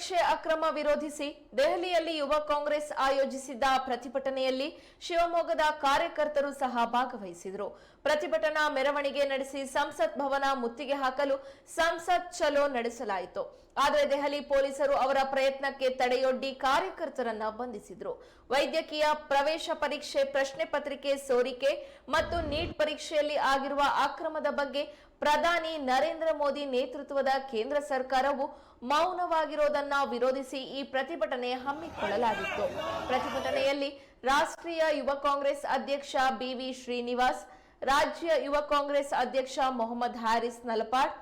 ಪರೀಕ್ಷೆ ಅಕ್ರಮ ವಿರೋಧಿಸಿ ದೆಹಲಿಯಲ್ಲಿ ಯುವ ಕಾಂಗ್ರೆಸ್ ಆಯೋಜಿಸಿದ್ದ ಪ್ರತಿಭಟನೆಯಲ್ಲಿ ಶಿವಮೊಗ್ಗದ ಕಾರ್ಯಕರ್ತರು ಸಹ ಭಾಗವಹಿಸಿದರು. ಪ್ರತಿಭಟನಾ ಮೆರವಣಿಗೆ ನಡೆಸಿ ಸಂಸತ್ ಭವನ ಮುತ್ತಿಗೆ ಹಾಕಲು ಸಂಸತ್ ಚಲೋ ನಡೆಸಲಾಯಿತು. ಆದರೆ ದೆಹಲಿ ಪೊಲೀಸರು ಅವರ ಪ್ರಯತ್ನಕ್ಕೆ ತಡೆಯೊಡ್ಡಿ ಕಾರ್ಯಕರ್ತರನ್ನ ಬಂಧಿಸಿದ್ರು. ವೈದ್ಯಕೀಯ ಪ್ರವೇಶ ಪರೀಕ್ಷೆ ಪ್ರಶ್ನೆ ಪತ್ರಿಕೆ ಸೋರಿಕೆ ಮತ್ತು ನೀಟ್ ಪರೀಕ್ಷೆಯಲ್ಲಿ ಆಗಿರುವ ಅಕ್ರಮದ ಬಗ್ಗೆ ಪ್ರಧಾನಿ ನರೇಂದ್ರ ಮೋದಿ ನೇತೃತ್ವದ ಕೇಂದ್ರ ಸರ್ಕಾರವು ಮೌನವಾಗಿರೋದನ್ನ ವಿರೋಧಿಸಿ ಈ ಪ್ರತಿಭಟನೆ ಹಮ್ಮಿಕೊಳ್ಳಲಾಗಿತ್ತು. ಪ್ರತಿಭಟನೆಯಲ್ಲಿ ರಾಷ್ಟ್ರೀಯ ಯುವ ಕಾಂಗ್ರೆಸ್ ಅಧ್ಯಕ್ಷ ಬಿವಿ ಶ್ರೀನಿವಾಸ್, ರಾಜ್ಯ ಯುವ ಕಾಂಗ್ರೆಸ್ ಅಧ್ಯಕ್ಷ ಮೊಹಮ್ಮದ್ ಹ್ಯಾರಿಸ್ ನಲಪಾಡ್,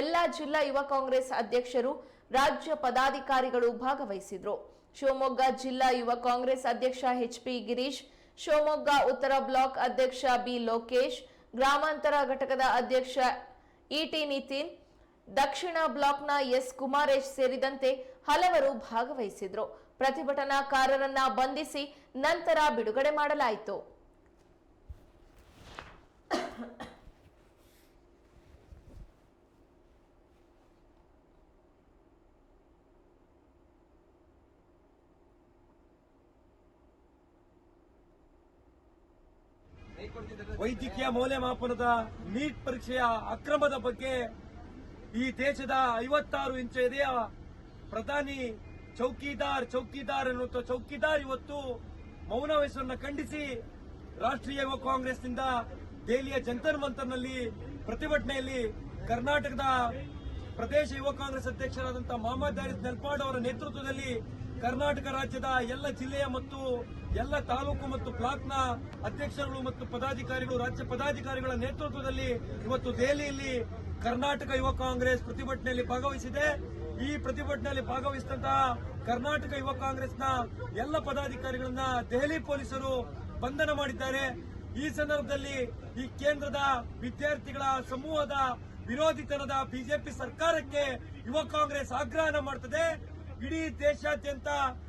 ಎಲ್ಲಾ ಜಿಲ್ಲಾ ಯುವ ಕಾಂಗ್ರೆಸ್ ಅಧ್ಯಕ್ಷರು, ರಾಜ್ಯ ಪದಾಧಿಕಾರಿಗಳು ಭಾಗವಹಿಸಿದ್ರು. ಶಿವಮೊಗ್ಗ ಜಿಲ್ಲಾ ಯುವ ಕಾಂಗ್ರೆಸ್ ಅಧ್ಯಕ್ಷ H P Girish, Shivamogga Uttara block ಅಧ್ಯಕ್ಷ ಬಿ ಲೋಕೇಶ್ ಗ್ರಾಮಾಂತರ ಘಟಕದ ಅಧ್ಯಕ್ಷ ಇಟಿ ನಿತಿನ್, ದಕ್ಷಿಣ ಬ್ಲಾಕ್ನ ಎಸ್ ಕುಮಾರೇಶ್ ಸೇರಿದಂತೆ ಹಲವರು ಭಾಗವಹಿಸಿದ್ರು. ಪ್ರತಿಭಟನಾಕಾರರನ್ನ ಬಂಧಿಸಿ ನಂತರ ಬಿಡುಗಡೆ ಮಾಡಲಾಯಿತು. ವೈದ್ಯಕೀಯ ಮೌಲ್ಯಮಾಪನದ ನೀಟ್ ಪರೀಕ್ಷೆಯ ಅಕ್ರಮದ ಬಗ್ಗೆ ಈ ದೇಶದ ಐವತ್ತಾರು ಇಂಚು ಎದೆಯ ಪ್ರಧಾನಿ ಚೌಕಿದಾರ್ ಚೌಕಿದಾರ್ ಎನ್ನುವಂತ ಚೌಕಿದಾರ್ ಇವತ್ತು ಮೌನ ವಯಸ್ಸನ್ನು ಖಂಡಿಸಿ ರಾಷ್ಟ್ರೀಯ ಯುವ ಕಾಂಗ್ರೆಸ್ನಿಂದ ದೆಹಲಿಯ ಜಂತರ್ ಮಂತರ್ನಲ್ಲಿ ಪ್ರತಿಭಟನೆಯಲ್ಲಿ ಕರ್ನಾಟಕದ ಪ್ರದೇಶ ಯುವ ಕಾಂಗ್ರೆಸ್ ಅಧ್ಯಕ್ಷರಾದಂತಹ ಮಹಮ್ಮದ್ ಹಾರಿಸ್ ನೆಲ್ಪಾಡ್ ಅವರ ನೇತೃತ್ವದಲ್ಲಿ ಕರ್ನಾಟಕ ರಾಜ್ಯದ ಎಲ್ಲ ಜಿಲ್ಲೆಯ ಮತ್ತು ಎಲ್ಲ ತಾಲೂಕು ಮತ್ತು ಬ್ಲಾಕ್ನ ಅಧ್ಯಕ್ಷರುಗಳು ಮತ್ತು ಪದಾಧಿಕಾರಿಗಳು, ರಾಜ್ಯ ಪದಾಧಿಕಾರಿಗಳ ನೇತೃತ್ವದಲ್ಲಿ ಇವತ್ತು ದೆಹಲಿಯಲ್ಲಿ ಕರ್ನಾಟಕ ಯುವ ಕಾಂಗ್ರೆಸ್ ಪ್ರತಿಭಟನೆಯಲ್ಲಿ ಭಾಗವಹಿಸಿದೆ. ಈ ಪ್ರತಿಭಟನೆಯಲ್ಲಿ ಭಾಗವಹಿಸಿದಂತಹ ಕರ್ನಾಟಕ ಯುವ ಕಾಂಗ್ರೆಸ್ನ ಎಲ್ಲ ಪದಾಧಿಕಾರಿಗಳನ್ನ ದೆಹಲಿ ಪೊಲೀಸರು ಬಂಧನ ಮಾಡಿದ್ದಾರೆ. ಈ ಸಂದರ್ಭದಲ್ಲಿ ಈ ಕೇಂದ್ರದ ವಿದ್ಯಾರ್ಥಿಗಳ ಸಮೂಹದ ವಿರೋಧಿತನದ ಬಿಜೆಪಿ ಸರ್ಕಾರಕ್ಕೆ ಯುವ ಕಾಂಗ್ರೆಸ್ ಆಗ್ರಹನ ಮಾಡ್ತದೆ. ಇಡೀ ದೇಶಾದ್ಯಂತ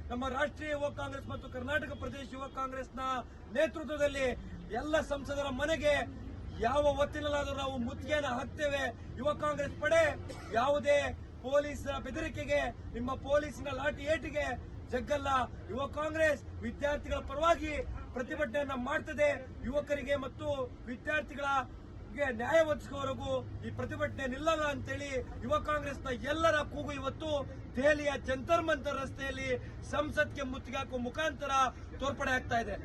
ನಮ್ಮ ರಾಷ್ಟ್ರೀಯ ಯುವ ಕಾಂಗ್ರೆಸ್ ಮತ್ತು ಕರ್ನಾಟಕ ಪ್ರದೇಶ ಯುವ ಕಾಂಗ್ರೆಸ್ನ ನೇತೃತ್ವದಲ್ಲಿ ಎಲ್ಲ ಸಂಸದರ ಮನೆಗೆ ಯಾವ ಒತ್ತಿನಲ್ಲಾದರೂ ನಾವು ಮುತ್ತಿಗೆಯನ್ನು ಹಾಕ್ತೇವೆ. ಯುವ ಕಾಂಗ್ರೆಸ್ ಪಡೆ ಯಾವುದೇ ಪೊಲೀಸರ ಬೆದರಿಕೆಗೆ, ನಿಮ್ಮ ಪೊಲೀಸಿನ ಲಾಠಿ ಏಟಿಗೆ ಜಗ್ಗಲ್ಲ. ಯುವ ಕಾಂಗ್ರೆಸ್ ವಿದ್ಯಾರ್ಥಿಗಳ ಪರವಾಗಿ ಪ್ರತಿಭಟನೆಯನ್ನ ಮಾಡ್ತದೆ. ಯುವಕರಿಗೆ ಮತ್ತು ವಿದ್ಯಾರ್ಥಿಗಳ ಗೆ ನ್ಯಾಯ ಒದಗಿಸುವವರೆಗೂ ಈ ಪ್ರತಿಭಟನೆ ನಿಲ್ಲಲ್ಲ ಅಂತೇಳಿ ಯುವ ಕಾಂಗ್ರೆಸ್ನ ಎಲ್ಲರ ಕೂಗು ಇವತ್ತು ದೆಹಲಿಯ ಜಂತರ್ ಮಂತರ್ ರಸ್ತೆಯಲ್ಲಿ ಸಂಸತ್ಗೆ ಮುತ್ತಿಗೆ ಹಾಕುವ ಮುಖಾಂತರ ತೋರ್ಪಡೆ ಆಗ್ತಾ ಇದೆ.